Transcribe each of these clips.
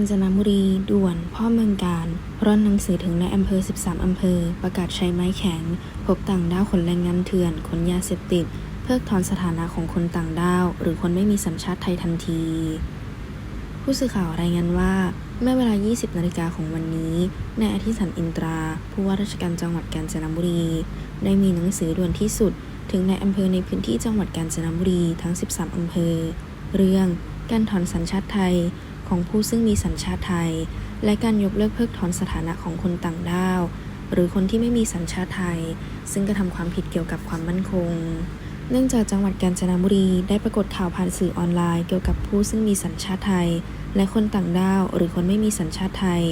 ญจนบุรี ด่วน พ่อเมืองการ ร่อนหนังสือถึงในอำเภอ 13 อำเภอ ประกาศใช้ไม้แข็ง พบต่างด้าวขนแรงงานเถื่อนขนยาเสพติด เพิกถอนสถานะของคนต่างด้าว หรือคนไม่มีสัญชาติไทยทันที ผู้สื่อข่าวรายงานว่า เมื่อเวลา 20 นาฬิกาของวันนี้นายอธิสันอินตรา ผู้ว่าราชการจังหวัดกาญจนบุรี ได้มีหนังสือด่วนที่สุด ถึงในอำเภอในพื้นที่จังหวัดกาญจนบุรีทั้ง 13 อำเภอ เรื่องการถอนสัญชาติไทย ของผู้ซึ่งมีสัญชาติไทย และการยกเลิกเพิกถอนสถานะของคนต่างด้าว หรือคนที่ไม่มีสัญชาติไทย ซึ่งกระทำความผิดเกี่ยวกับความมั่นคง เนื่องจากจังหวัดกาญจนบุรีได้ปรากฏข่าวผ่านสื่อออนไลน์เกี่ยวกับผู้ซึ่งมีสัญชาติไทย และคนต่างด้าว หรือคนไม่มีสัญชาติไทย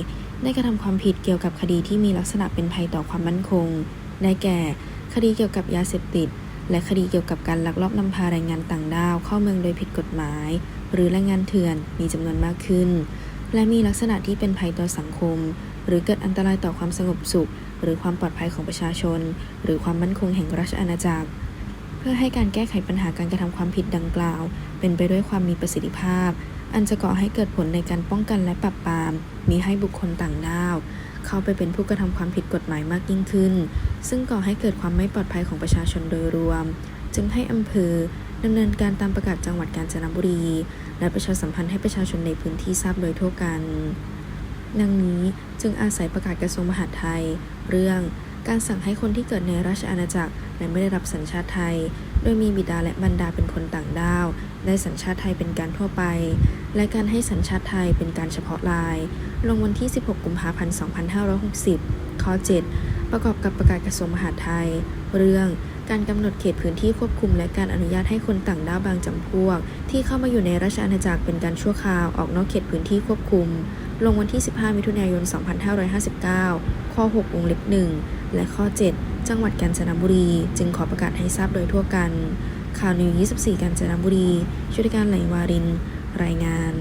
ได้กระทำความผิดเกี่ยวกับคดีที่มีลักษณะเป็นภัยต่อความมั่นคง ได้แก่ คดีเกี่ยวกับยาเสพติด และคดีเกี่ยวกับการลักลอบนำพาแรงงานต่างด้าวเข้าเมืองโดยผิดกฎหมาย หรือแรงงานเถื่อนมีจำนวนมากขึ้น และมีลักษณะที่เป็นภัยต่อสังคม หรือเกิดอันตรายต่อความสงบสุข หรือความปลอดภัยของประชาชน หรือความมั่นคงแห่งราชอาณาจักร เพื่อให้การแก้ไขปัญหาการกระทำความผิดดังกล่าว เป็นไปด้วยความมีประสิทธิภาพ อันจะก่อให้เกิดผลในการป้องกันและปราบปรามมีให้บุคคลต่างด้าว เข้าไปเป็นผู้กระทำความผิดกฎหมายมากยิ่งขึ้น ซึ่งก่อให้เกิดความไม่ปลอดภัยของประชาชนโดยรวม จึงให้อำเภอดำเนินการตามประกาศจังหวัดกาญจนบุรี และประชาสัมพันธ์ให้ประชาชนในพื้นที่ทราบโดยทั่วกัน ดังนี้จึงอาศัยประกาศกระทรวงมหาดไทย เรื่องการสั่งให้คนที่เกิดในราชอาณาจักรและไม่ได้รับสัญชาติไทย โดยมีบิดาและบรรดาเป็นคนต่างด้าว ได้สัญชาติไทยเป็นการทั่วไป และการให้สัญชาติไทยเป็นการเฉพาะลาย ลงวันที่ 16 กุมภาพันธ์ 2560 ข้อ 7 ประกอบกับประกาศกระทรวงมหาดไทย เรื่องการกำหนดเขตพื้นที่ควบคุมและการอนุญาตให้คนต่างด้าวบางจำพวก ที่เข้ามาอยู่ในราชอาณาจักรเป็นการชั่วคราวออกนอกเขตพื้นที่ควบคุม ลงวันที่ 15 มิถุนายน 2559 ข้อ 6 วงเล็บ 1 และข้อ 7 จังหวัดกาญจนบุรี จึงขอประกาศให้ทราบโดยทั่วกัน ข่าวนิว 24กาญจนบุรีชุดการไหลวาริน รายงาน